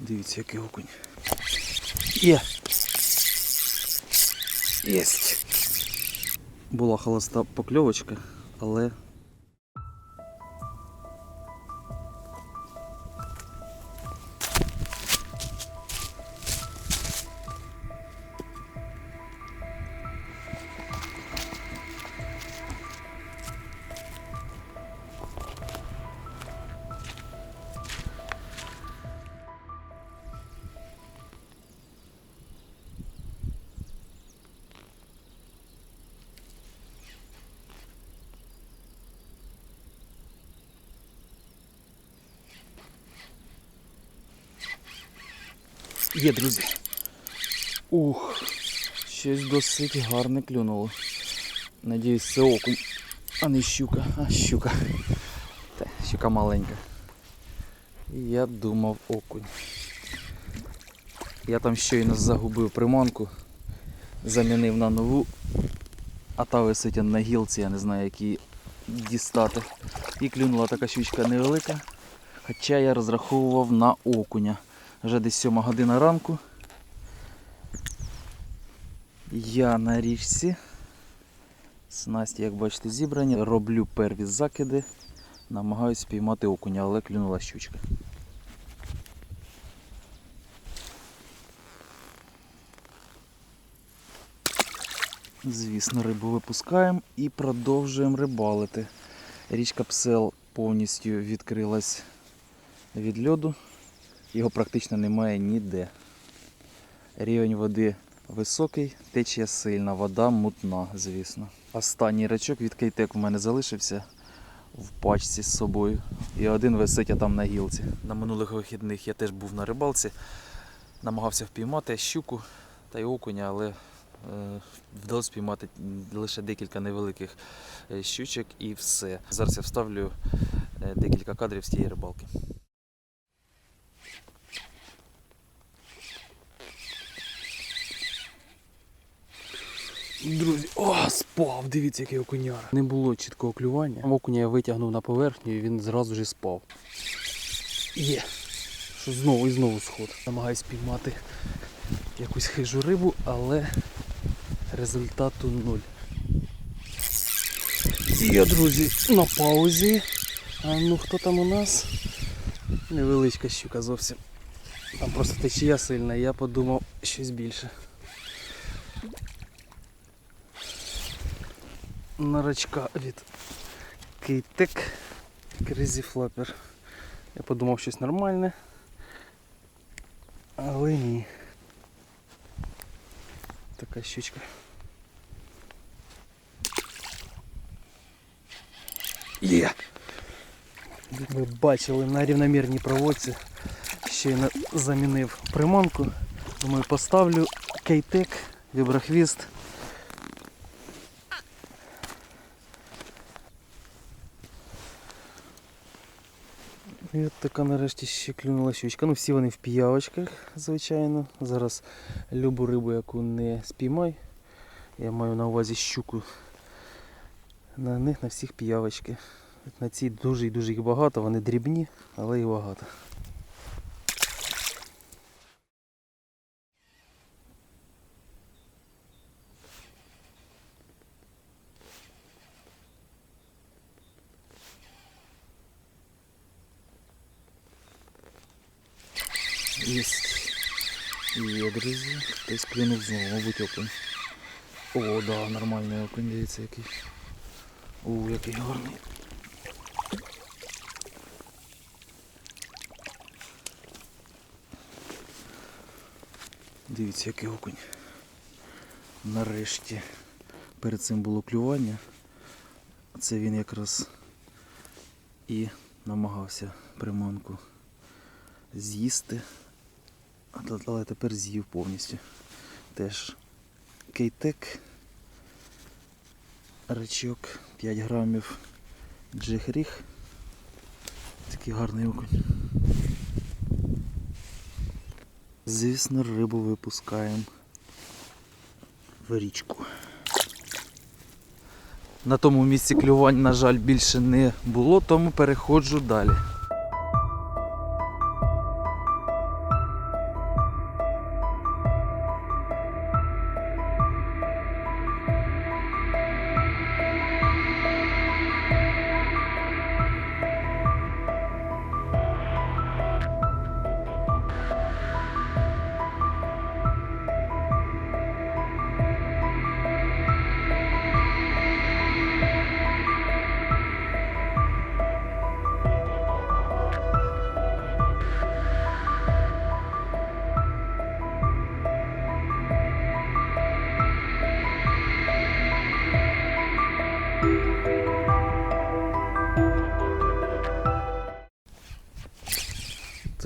Дивіться, який окунь. Є. Єсть. Була холоста покльовочка, але Є, друзі. Ух, щось досить гарне клюнуло. Надіюсь, це окунь, а не щука, а щука. Та, щука маленька. Я думав окунь. Я там щойно загубив приманку, замінив на нову, а та висить на гілці, я не знаю, як її дістати. І клюнула така щучка невелика, хоча я розраховував на окуня. Вже десь 7 година ранку. Я на річці. Снасті, як бачите, зібрані. Роблю перві закиди. Намагаюсь спіймати окуня, але клюнула щучка. Звісно, рибу випускаємо і продовжуємо рибалити. Річка Псел повністю відкрилась від льоду. Його практично немає ніде. Рівень води високий, течія сильна, вода мутна, звісно. Останній рачок від Кейтек у мене залишився в пачці з собою. І один висить а там на гілці. На минулих вихідних я теж був на рибалці, намагався впіймати щуку та й окуня, але е, вдалося спіймати лише декілька невеликих е, щучок і все. Зараз я вставлю е, декілька кадрів з тієї рибалки. Друзі, о, спав! Дивіться, який окуняр. Не було чіткого клювання. Окуня я витягнув на поверхню і він зразу ж спав. Є. Що знову і знову сход. Намагаюсь піймати якусь хижу рибу, але результату нуль. Є, друзі, на паузі. А ну хто там у нас? Невеличка щука зовсім. Там просто течія сильна, я подумав щось більше. Нарачка від Кейтек Crazy Flapper. Я подумав щось нормальне, але ні. Така щучка. Є! Як ви бачили на рівномірній проводці ще щойно замінив приманку. Думаю, поставлю Кейтек, віброхвіст. І от така нарешті ще клюнула щучка. Ну всі вони в піявочках, звичайно. Зараз любу рибу, яку не спіймай. Я маю на увазі щуку. На них на всіх піявочки. На цій дуже і дуже їх багато, вони дрібні, але і багато. Єсть. Є, друзі. Хтось клюнув знову, мабуть, окунь. О, да, нормальний окунь, дивіться який. У, який гарний. Дивіться, який окунь. Нарешті. Перед цим було клювання. Це він якраз і намагався приманку з'їсти. Але тепер з'їв повністю. Теж кейтек, рачок 5 грамів джихріх. Такий гарний окунь. Звісно, рибу випускаємо в річку. На тому місці клювань, на жаль, більше не було, тому переходжу далі.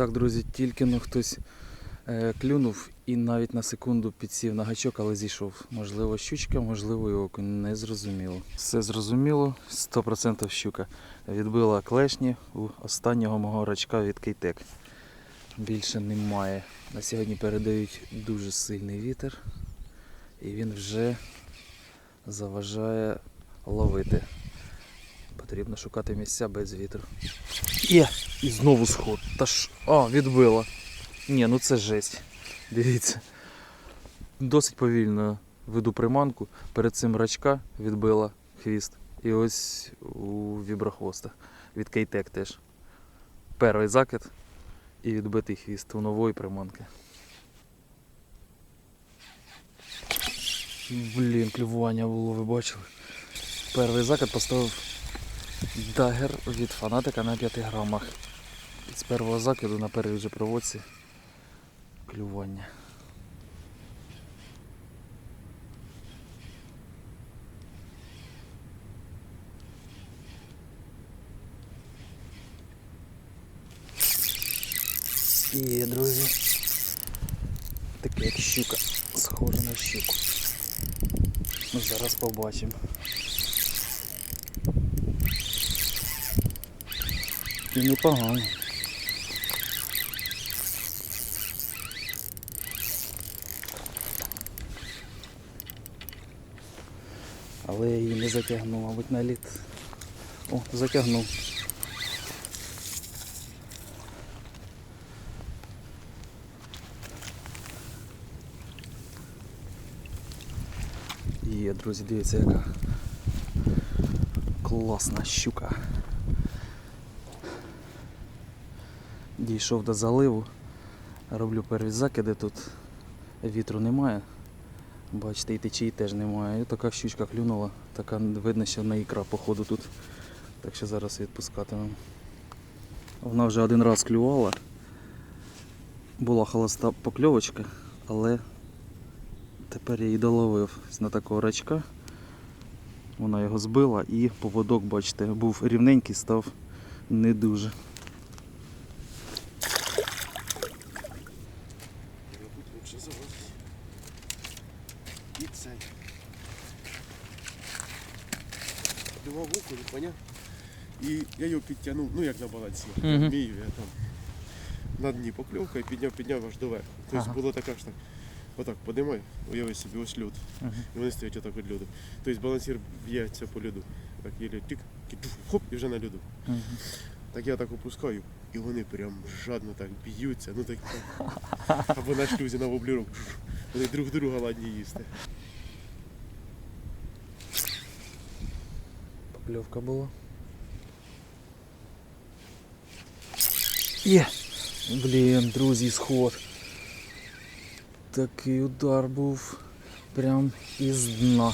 Так, друзі, тільки но хтось е, клюнув і навіть на секунду підсів на гачок, але зійшов. Можливо, щучка, можливо, і окунь. Не зрозуміло. Все зрозуміло, 100% щука. Відбила клешні у останнього мого рачка від Кейтек. Більше немає. На сьогодні передають дуже сильний вітер, і він вже заважає ловити. Потрібно шукати місця без вітру. Є! І знову сход. Та ж. А, відбила. Ні, ну це жесть. Дивіться. Досить повільно веду приманку. Перед цим рачка відбила хвіст. І ось у віброхвоста. Від Кейтек теж. Перший закид і відбитий хвіст у нової приманки. Блін, клювання було, ви бачили. Перший закид поставив дагер від фанатика на 5 грамах. З першого закиду на першій вже проводці клювання. І, друзі, таке як щука, схоже на щуку. Зараз побачимо. І непогано. Але я її не затягнув, мабуть, на лід. О, затягнув. Є, друзі, дивіться, яка класна щука. Дійшов до заливу. Роблю перві закиди тут. Вітру немає. Бачите, і течії теж немає. І така щучка клюнула. Така видно, що на ікра походу тут. Так що зараз відпускатимемо. Вона вже один раз клювала. Була холоста покльовочка, але тепер я її доловив на такого рачка. Вона його збила і поводок, бачите, був рівненький, став не дуже. Мабуть, лучше заводить. І цей. Давав око, не поняв. І я його підтягнув, ну як на балансі. Мгм. Вмію я там. На дні покльовка і підняв, підняв аж доверху. Тобто Ага. було така ж так. Отак подимай, уяви собі ось лід. І вони стоять отак від льоду. Тобто балансір б'ється по льоду. Так єлі тик, кіт, хоп, і вже на льоду. Мгм. Так я так опускаю, і вони прям жадно так б'ються, ну так. Або на шлюзі на воблірок. Вони друг друга ладні їсти. Покльовка була. Є! Блін, друзі, сход. Такий удар був прям із дна.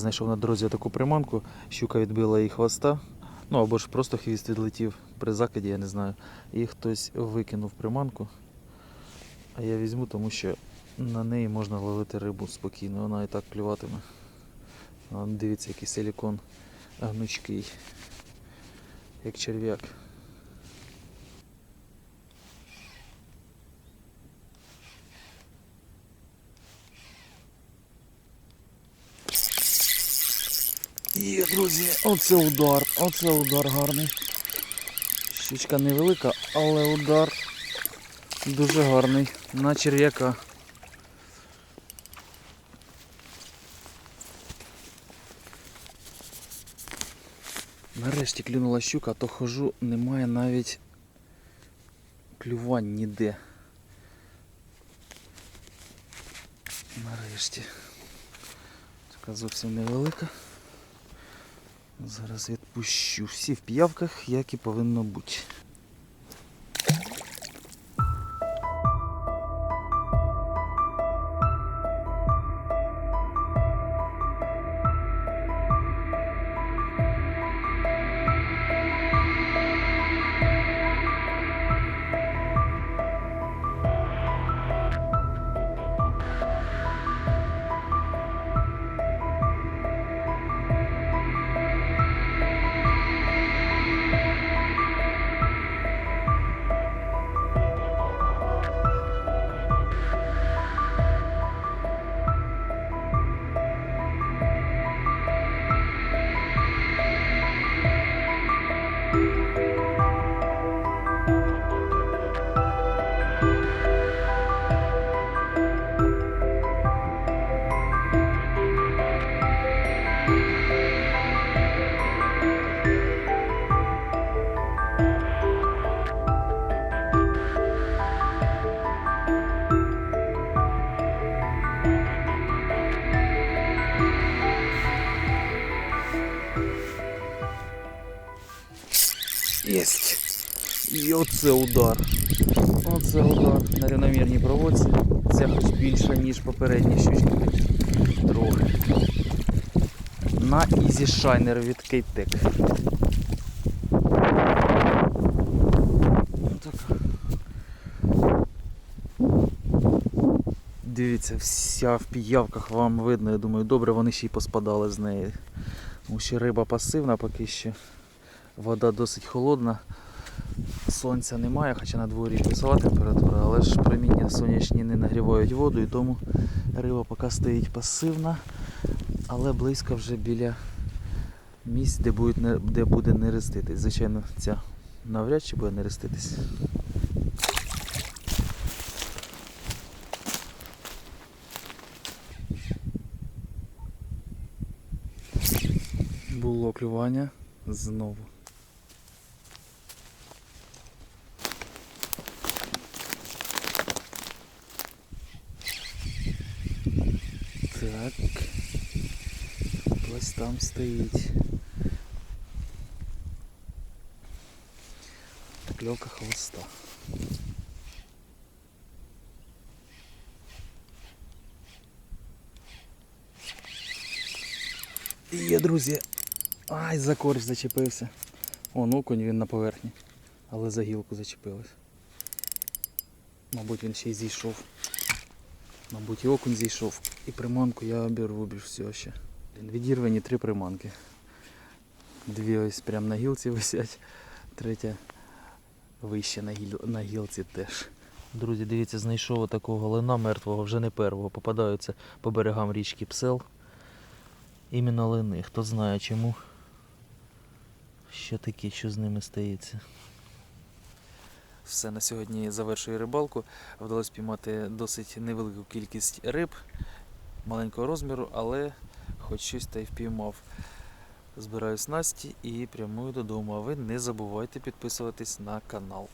Знайшов на дорозі таку приманку, щука відбила її хвоста. Ну або ж просто хвіст відлетів при закиді, я не знаю. І хтось викинув приманку. А я візьму, тому що на неї можна ловити рибу спокійно, вона і так клюватиме. Дивіться, який силікон гнучкий, як черв'як. Є, друзі, оце удар, оце удар гарний. Щучка невелика, але удар дуже гарний. На черв'яка. Нарешті клюнула щука, то хожу, немає навіть клювань ніде. Нарешті. Така зовсім невелика. Зараз відпущу. Всі в п'явках, як і повинно бути. І оце удар. Оце удар на рівномірній проводці. Це хоч більше, ніж попередні щучки. Трохи. На Easy Shiner від Кейтек. Дивіться, вся в піявках вам видно, я думаю, добре вони ще й поспадали з неї. Тому що риба пасивна поки що. Вода досить холодна. Сонця немає, хоча на дворі плюсова температура, але ж проміння сонячні не нагрівають воду і тому риба поки стоїть пасивна, але близько вже біля місць, де, будуть, не- де буде нереститись. Звичайно, ця навряд чи буде нереститись. Було клювання знову. Так. Ось там стоїть. Кльовка хвоста. Є, друзі. Ай, за корч зачепився. О, окунь він на поверхні. Але за гілку зачепилась. Мабуть, він ще й зійшов. Мабуть, і окунь зійшов. І приманку я обірву більш всього ще. Відірвані три приманки. Дві ось прямо на гілці висять, третя вище на, гіл... на гілці теж. Друзі, дивіться, знайшов такого лина мертвого, вже не первого. Попадаються по берегам річки Псел. Іменно лини. Хто знає чому. Що таке, що з ними стається. Все, на сьогодні завершую рибалку. Вдалося піймати досить невелику кількість риб маленького розміру, але хоч щось та й впіймав. Збираю снасті і прямую додому. А ви не забувайте підписуватись на канал.